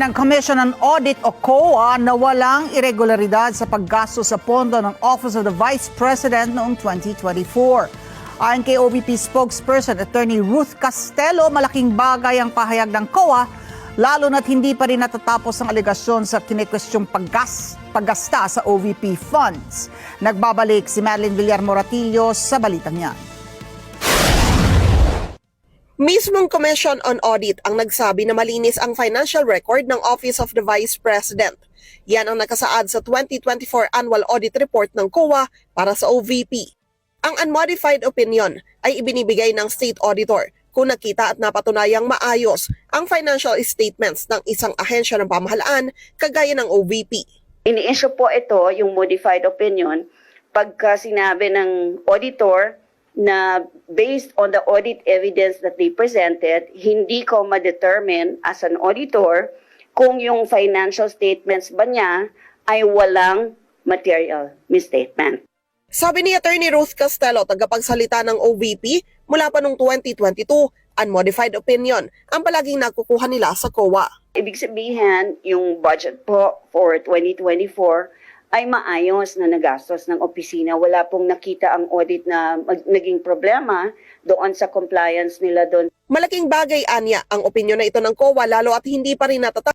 ng Commission on Audit o COA na walang irregularidad sa paggasto sa pondo ng Office of the Vice President noong 2024. Ayon kay OVP spokesperson Attorney Ruth Castelo, malaking bagay ang pahayag ng COA lalo na't hindi pa rin natatapos ang alegasyon sa kinikwestyong paggas, paggasta sa OVP funds. Nagbabalik si Madeline Villar Moratillo sa balitang yan. Mismong Commission on Audit ang nagsabi na malinis ang financial record ng Office of the Vice President. Yan ang nakasaad sa 2024 Annual Audit Report ng COA para sa OVP. Ang unmodified opinion ay ibinibigay ng State Auditor kung nakita at napatunayang maayos ang financial statements ng isang ahensya ng pamahalaan kagaya ng OVP. Ini-issue po ito, yung modified opinion, pagka sinabi ng auditor na based on the audit evidence that they presented, hindi ko ma-determine as an auditor kung yung financial statements ba niya ay walang material misstatement. Sabi ni Attorney Ruth Costello, tagapagsalita ng OVP, mula pa noong 2022, unmodified opinion ang palaging nakukuha nila sa COA. Ibig sabihin, yung budget po for 2024 ay maayos na nagastos ng opisina. Wala pong nakita ang audit na naging problema doon sa compliance nila doon Malaking bagay anya ang opinyon na ito ng COA lalo at hindi pa rin natata